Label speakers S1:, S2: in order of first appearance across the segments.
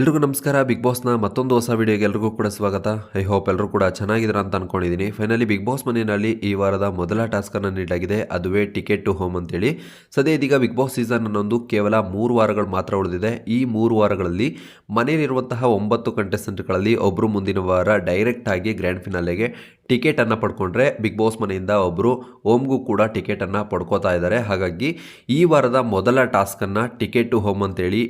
S1: ಎಲ್ರಿಗೂ ನಮಸ್ಕಾರ. ಬಿಗ್ ಬಾಸ್ನ ಮತ್ತೊಂದು ಹೊಸ ವಿಡಿಯೋಗೆ ಎಲ್ರಿಗೂ ಕೂಡ ಸ್ವಾಗತ. ಐ ಹೋಪ್ ಎಲ್ಲರೂ ಕೂಡ ಚೆನ್ನಾಗಿದ್ದೀರಾ ಅಂತ ಅನ್ಕೊಂಡಿದ್ದೀನಿ. ಫೈನಲಿ ಬಿಗ್ ಬಾಸ್ ಮನೆಯಲ್ಲಿ ಈ ವಾರದ ಮೊದಲ ಟಾಸ್ಕನ್ನು ನೀಡಲಾಗಿದೆ. ಅದುವೇ ಟಿಕೆಟ್ ಟು ಹೋಮ್ ಅಂತೇಳಿ. ಸದ್ಯ ಇದೀಗ ಬಿಗ್ ಬಾಸ್ ಸೀಸನ್ ಅನ್ನೊಂದು ಕೇವಲ ಮೂರು ವಾರಗಳು ಮಾತ್ರ ಉಳಿದಿದೆ. ಈ ಮೂರು ವಾರಗಳಲ್ಲಿ ಮನೆಯಲ್ಲಿರುವಂತಹ ಒಂಬತ್ತು ಕಂಟೆಸ್ಟೆಂಟ್ಗಳಲ್ಲಿ ಒಬ್ಬರು ಮುಂದಿನ ವಾರ ಡೈರೆಕ್ಟ್ ಆಗಿ ಗ್ರ್ಯಾಂಡ್ ಫಿನಾಲೆಗೆ ಟಿಕೆಟನ್ನು ಪಡ್ಕೊಂಡ್ರೆ ಬಿಗ್ ಬಾಸ್ ಮನೆಯಿಂದ ಒಬ್ಬರು ಓಮ್ಗೂ ಕೂಡ ಟಿಕೆಟನ್ನು ಪಡ್ಕೋತಾ ಇದ್ದಾರೆ. ಹಾಗಾಗಿ ಈ ವಾರದ ಮೊದಲ ಟಾಸ್ಕನ್ನು ಟಿಕೆಟ್ ಟು ಹೋಮ್ ಅಂತೇಳಿ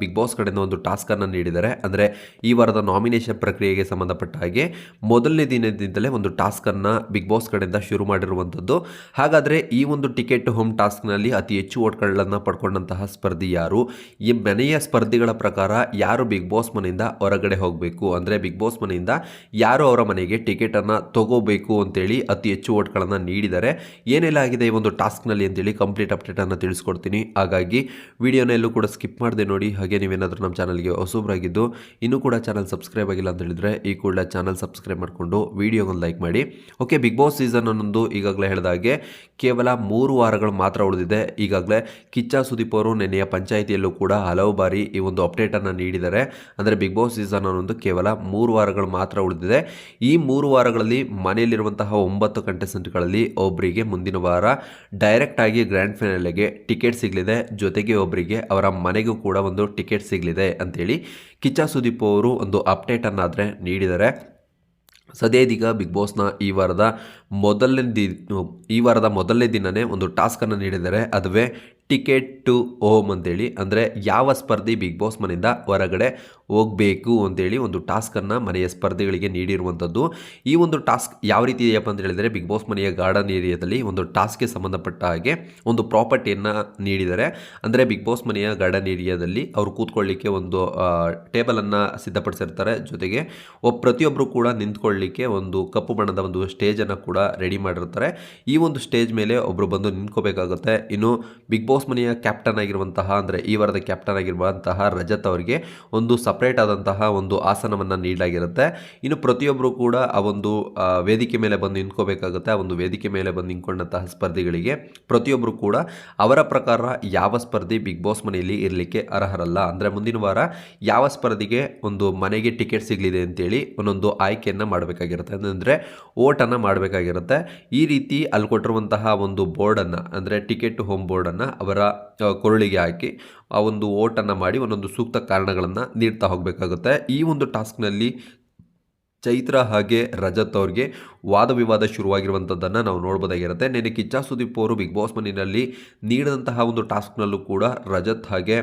S1: ಬಿಗ್ ಬಾಸ್ ಕಡೆಯಿಂದ ಒಂದು ಟಾಸ್ಕನ್ನು ನೀಡಿದ್ದಾರೆ. ಅಂದರೆ ಈ ವಾರದ ನಾಮಿನೇಷನ್ ಪ್ರಕ್ರಿಯೆಗೆ ಸಂಬಂಧಪಟ್ಟ ಹಾಗೆ ಮೊದಲನೇ ದಿನದಿಂದಲೇ ಒಂದು ಟಾಸ್ಕನ್ನು ಬಿಗ್ ಬಾಸ್ ಕಡೆಯಿಂದ ಶುರು ಮಾಡಿರುವಂಥದ್ದು. ಹಾಗಾದರೆ ಈ ಒಂದು ಟಿಕೆಟ್ ಟು ಹೋಮ್ ಟಾಸ್ಕ್ನಲ್ಲಿ ಅತಿ ಹೆಚ್ಚು ಓಟ್ಗಳನ್ನು ಪಡ್ಕೊಂಡಂತಹ ಸ್ಪರ್ಧಿ ಯಾರು? ಈ ಮನೆಯ ಸ್ಪರ್ಧಿಗಳ ಪ್ರಕಾರ ಯಾರು ಬಿಗ್ ಬಾಸ್ ಮನೆಯಿಂದ ಹೊರಗಡೆ ಹೋಗಬೇಕು? ಅಂದರೆ ಬಿಗ್ ಬಾಸ್ ಮನೆಯಿಂದ ಯಾರು ಅವರ ಮನೆಗೆ ಟಿಕೆಟನ್ನು ತಗೋಬೇಕು ಅಂತೇಳಿ ಅತಿ ಹೆಚ್ಚು ಓಟ್ಗಳನ್ನು ನೀಡಿದ್ದಾರೆ. ಏನೆಲ್ಲ ಆಗಿದೆ ಈ ಒಂದು ಟಾಸ್ಕ್ನಲ್ಲಿ ಅಂತೇಳಿ ಕಂಪ್ಲೀಟ್ ಅಪ್ಡೇಟನ್ನು ತಿಳಿಸ್ಕೊಡ್ತೀನಿ. ಹಾಗಾಗಿ ವಿಡಿಯೋನ ಎಲ್ಲೂ ಕೂಡ ಸ್ಕಿಪ್ ಮಾಡದೆ ನೋಡಿ. ಹಾಗೆ ನೀವೇನಾದರೂ ನಮ್ಮ ಚಾನಲ್ಗೆ ಹೊಸಬ್ರಾಗಿದ್ದು, ಇನ್ನೂ ಕೂಡ ಚಾನಲ್ ಸಬ್ಸ್ಕ್ರೈಬ್ ಆಗಿಲ್ಲ ಅಂತ ಹೇಳಿದರೆ ಈ ಕೂಡ ಚಾನಲ್ ಸಬ್ಸ್ಕ್ರೈಬ್ ಮಾಡಿಕೊಂಡು ವಿಡಿಯೋಗೊಂದು ಲೈಕ್ ಮಾಡಿ. ಓಕೆ, ಬಿಗ್ ಬಾಸ್ ಸೀಸನ್ ಅನ್ನೊಂದು ಈಗಾಗಲೇ ಹೇಳಿದ ಹಾಗೆ ಕೇವಲ ಮೂರು ವಾರಗಳು ಮಾತ್ರ ಉಳಿದಿದೆ. ಈಗಾಗಲೇ ಕಿಚ್ಚ ಸುದೀಪ್ ಅವರು ನೆನೆಯ ಪಂಚಾಯಿತಿಯಲ್ಲೂ ಕೂಡ ಹಲವು ಬಾರಿ ಈ ಒಂದು ಅಪ್ಡೇಟನ್ನು ನೀಡಿದ್ದಾರೆ. ಅಂದರೆ ಬಿಗ್ ಬಾಸ್ ಸೀಸನ್ ಅನ್ನೊಂದು ಕೇವಲ ಮೂರು ವಾರಗಳು ಮಾತ್ರ ಉಳಿದಿದೆ. ಈ ಮೂರು ವಾರಗಳಲ್ಲಿ ಮನೆಯಲ್ಲಿರುವಂತಹ ಒಂಬತ್ತು ಕಂಟೆಸ್ಟೆಂಟ್ಗಳಲ್ಲಿ ಒಬ್ಬರಿಗೆ ಮುಂದಿನ ವಾರ ಡೈರೆಕ್ಟ್ ಆಗಿ ಗ್ರ್ಯಾಂಡ್ ಫೈನಲ್ಗೆ ಟಿಕೆಟ್ ಸಿಗಲಿದೆ. ಜೊತೆಗೆ ಒಬ್ಬರಿಗೆ ಅವರ ಮನೆಗೂ ಕೂಡ ಒಂದು ಟಿಕೆಟ್ ಸಿಗಲಿದೆ ಅಂತೇಳಿ ಕಿಚ್ಚ ಸುದೀಪ್ ಅವರು ಒಂದು ಅಪ್ಡೇಟನ್ನಾದರೆ ನೀಡಿದ್ದಾರೆ. ಸದ್ಯ ಇದೀಗ ಬಿಗ್ ಬಾಸ್ನ ಈ ವಾರದ ಮೊದಲನೇ ದಿ ಈ ವಾರದ ಮೊದಲನೇ ದಿನವೇ ಒಂದು ಟಾಸ್ಕನ್ನು ನೀಡಿದ್ದಾರೆ. ಅದುವೇ ಟಿಕೆಟ್ ಟು ಓಮ್ ಅಂತೇಳಿ, ಅಂದರೆ ಯಾವ ಸ್ಪರ್ಧಿ ಬಿಗ್ ಬಾಸ್ ಮನೆಯಿಂದ ಹೊರಗಡೆ ಹೋಗಬೇಕು ಅಂತೇಳಿ ಒಂದು ಟಾಸ್ಕನ್ನು ಮನೆಯ ಸ್ಪರ್ಧಿಗಳಿಗೆ ನೀಡಿರುವಂಥದ್ದು. ಈ ಒಂದು ಟಾಸ್ಕ್ ಯಾವ ರೀತಿ ಇದೆಯಪ್ಪ ಅಂತ ಹೇಳಿದರೆ, ಬಿಗ್ ಬಾಸ್ ಮನೆಯ ಗಾರ್ಡನ್ ಏರಿಯಾದಲ್ಲಿ ಒಂದು ಟಾಸ್ಕ್ಗೆ ಸಂಬಂಧಪಟ್ಟ ಹಾಗೆ ಒಂದು ಪ್ರಾಪರ್ಟಿಯನ್ನು ನೀಡಿದ್ದಾರೆ. ಅಂದರೆ ಬಿಗ್ ಬಾಸ್ ಮನೆಯ ಗಾರ್ಡನ್ ಏರಿಯಾದಲ್ಲಿ ಅವರು ಕೂತ್ಕೊಳ್ಳಿಕ್ಕೆ ಒಂದು ಟೇಬಲನ್ನು ಸಿದ್ಧಪಡಿಸಿರ್ತಾರೆ. ಜೊತೆಗೆ ಒಬ್ಬ ಪ್ರತಿಯೊಬ್ಬರು ಕೂಡ ನಿಂತ್ಕೊಳ್ಳಿಕ್ಕೆ ಒಂದು ಕಪ್ಪು ಬಣ್ಣದ ಒಂದು ಸ್ಟೇಜನ್ನು ಕೂಡ ರೆಡಿ ಮಾಡಿರ್ತಾರೆ. ಈ ಒಂದು ಸ್ಟೇಜ್ ಮೇಲೆ ಒಬ್ಬರು ಬಂದು ನಿಂತ್ಕೋಬೇಕಾಗುತ್ತೆ. ಇನ್ನು ಬಿಗ್ ಬಾಸ್ ಮನೆಯ ಕ್ಯಾಪ್ಟನ್ ಆಗಿರುವಂತಹ, ಅಂದರೆ ಈ ವಾರದ ಕ್ಯಾಪ್ಟನ್ ಆಗಿರುವಂತಹ ರಜತ್ ಅವರಿಗೆ ಒಂದು ಸಪ್ರೇಟ್ ಆದಂತಹ ಒಂದು ಆಸನವನ್ನು ನೀಡಲಾಗಿರುತ್ತೆ. ಇನ್ನು ಪ್ರತಿಯೊಬ್ಬರು ಕೂಡ ಆ ಒಂದು ವೇದಿಕೆ ಮೇಲೆ ಬಂದು ನಿಂತ್ಕೋಬೇಕಾಗುತ್ತೆ, ಆ ಒಂದು ವೇದಿಕೆ ಮೇಲೆ ಬಂದು ನಿಂತ್ಕೊಂಡಂತಹ ಸ್ಪರ್ಧಿಗಳಿಗೆ. ಪ್ರತಿಯೊಬ್ಬರು ಕೂಡ ಅವರ ಪ್ರಕಾರ ಯಾವ ಸ್ಪರ್ಧಿ ಬಿಗ್ ಬಾಸ್ ಮನೆಯಲ್ಲಿ ಇರಲಿಕ್ಕೆ ಅರ್ಹರಲ್ಲ. ಅಂದರೆ ಮುಂದಿನ ವಾರ ಯಾವ ಸ್ಪರ್ಧಿಗೆ ಒಂದು ಮನೆಗೆ ಟಿಕೆಟ್ ಸಿಗಲಿದೆ ಅಂತೇಳಿ ಒಂದೊಂದು ಆಯ್ಕೆಯನ್ನು ಮಾಡಬೇಕಾಗಿರುತ್ತೆ. ಅಂದರೆ ಓಟನ್ನು ಮಾಡಬೇಕಾಗಿರುತ್ತೆ. ಈ ರೀತಿ ಅಲ್ಲಿ ಕೊಟ್ಟಿರುವಂತಹ ಒಂದು ಬೋರ್ಡನ್ನು ಅಂದರೆ ಟಿಕೆಟ್ ಹೋಮ್ ಬೋರ್ಡನ್ನು ಅವರ ಕೊರಳಿಗೆ ಹಾಕಿ ಆ ಒಂದು ಓಟನ್ನು ಮಾಡಿ ಒಂದೊಂದು ಸೂಕ್ತ ಕಾರಣಗಳನ್ನು ನೀಡ್ತಾ ಹೋಗಬೇಕಾಗುತ್ತೆ. ಈ ಒಂದು ಟಾಸ್ಕ್ನಲ್ಲಿ ಚೈತ್ರ ಹಾಗೆ ರಜತ್ ಅವ್ರಿಗೆ ವಾದ ವಿವಾದ ಶುರುವಾಗಿರುವಂಥದ್ದನ್ನು ನಾವು ನೋಡ್ಬೋದಾಗಿರುತ್ತೆ. ನೆನೆ ಕಿಚ್ಚಾ ಸುದೀಪ್ ಅವರು ಬಿಗ್ ಬಾಸ್ ಮನೆಯಲ್ಲಿ ನೀಡಿದಂತಹ ಒಂದು ಟಾಸ್ಕ್ನಲ್ಲೂ ಕೂಡ ರಜತ್ ಹಾಗೆ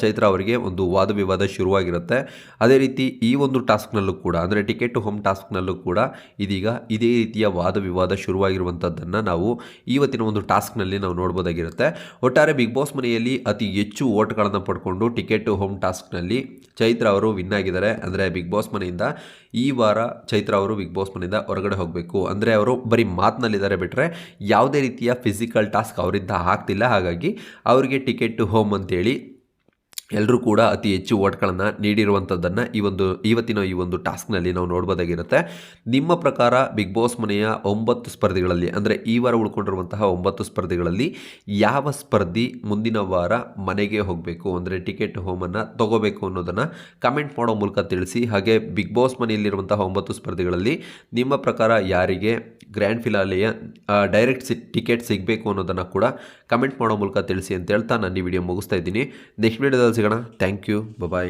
S1: ಚೈತ್ರ ಅವರಿಗೆ ಒಂದು ವಾದ ವಿವಾದ ಶುರುವಾಗಿರುತ್ತೆ. ಅದೇ ರೀತಿ ಈ ಒಂದು ಟಾಸ್ಕ್ನಲ್ಲೂ ಕೂಡ, ಅಂದರೆ ಟಿಕೆಟ್ ಟು ಹೋಮ್ ಟಾಸ್ಕ್ನಲ್ಲೂ ಕೂಡ ಇದೀಗ ಇದೇ ರೀತಿಯ ವಾದ ವಿವಾದ ಶುರುವಾಗಿರುವಂಥದ್ದನ್ನು ನಾವು ಇವತ್ತಿನ ಒಂದು ಟಾಸ್ಕ್ನಲ್ಲಿ ನಾವು ನೋಡ್ಬೋದಾಗಿರುತ್ತೆ. ಒಟ್ಟಾರೆ ಬಿಗ್ ಬಾಸ್ ಮನೆಯಲ್ಲಿ ಅತಿ ಹೆಚ್ಚು ಓಟ್ಗಳನ್ನು ಪಡ್ಕೊಂಡು ಟಿಕೆಟ್ ಟು ಹೋಮ್ ಟಾಸ್ಕ್ನಲ್ಲಿ ಚೈತ್ರ ಅವರು ವಿನ್ ಆಗಿದ್ದಾರೆ. ಅಂದರೆ ಬಿಗ್ ಬಾಸ್ ಮನೆಯಿಂದ ಈ ವಾರ ಚೈತ್ರ ಅವರು ಬಿಗ್ ಬಾಸ್ ಮನೆಯಿಂದ ಹೊರಗಡೆ ಹೋಗಬೇಕು. ಅಂದರೆ ಅವರು ಬರೀ ಮಾತಿನಲ್ಲಿದ್ದಾರೆ ಬಿಟ್ಟರೆ ಯಾವುದೇ ರೀತಿಯ ಫಿಸಿಕಲ್ ಟಾಸ್ಕ್ ಅವರಿಂದ ಆಗ್ತಿಲ್ಲ. ಹಾಗಾಗಿ ಅವರಿಗೆ ಟಿಕೆಟ್ ಟು ಹೋಮ್ ಅಂತೇಳಿ ಎಲ್ಲರೂ ಕೂಡ ಅತಿ ಹೆಚ್ಚು ಓಟ್ಗಳನ್ನು ನೀಡಿರುವಂಥದ್ದನ್ನು ಈ ಒಂದು ಇವತ್ತಿನ ಈ ಒಂದು ಟಾಸ್ಕ್ನಲ್ಲಿ ನಾವು ನೋಡ್ಬೋದಾಗಿರುತ್ತೆ. ನಿಮ್ಮ ಪ್ರಕಾರ ಬಿಗ್ ಬಾಸ್ ಮನೆಯ ಒಂಬತ್ತು ಸ್ಪರ್ಧಿಗಳಲ್ಲಿ, ಅಂದರೆ ಈ ವಾರ ಉಳ್ಕೊಂಡಿರುವಂತಹ ಒಂಬತ್ತು ಸ್ಪರ್ಧಿಗಳಲ್ಲಿ ಯಾವ ಸ್ಪರ್ಧಿ ಮುಂದಿನ ವಾರ ಮನೆಗೆ ಹೋಗಬೇಕು, ಅಂದರೆ ಟಿಕೆಟ್ ಹೋಮನ್ನು ತಗೋಬೇಕು ಅನ್ನೋದನ್ನು ಕಮೆಂಟ್ ಮಾಡೋ ಮೂಲಕ ತಿಳಿಸಿ. ಹಾಗೆ ಬಿಗ್ ಬಾಸ್ ಮನೆಯಲ್ಲಿರುವಂತಹ ಒಂಬತ್ತು ಸ್ಪರ್ಧಿಗಳಲ್ಲಿ ನಿಮ್ಮ ಪ್ರಕಾರ ಯಾರಿಗೆ ಗ್ರ್ಯಾಂಡ್ ಫಿನಾಲೆಯ ಡೈರೆಕ್ಟ್ ಸಿ, ಟಿಕೆಟ್ ಸಿಗಬೇಕು ಅನ್ನೋದನ್ನು ಕೂಡ ಕಮೆಂಟ್ ಮಾಡೋ ಮೂಲಕ ತಿಳಿಸಿ ಅಂತ ಹೇಳ್ತಾ ನಾನು ಈ ವಿಡಿಯೋ ಮುಗಿಸ್ತಾ ಇದ್ದೀನಿ. ನೆಕ್ಸ್ಟ್ ವಿಡಿಯೋದಲ್ಲಿ വെച്ചേക്കണം താങ്ക് യു ബൈ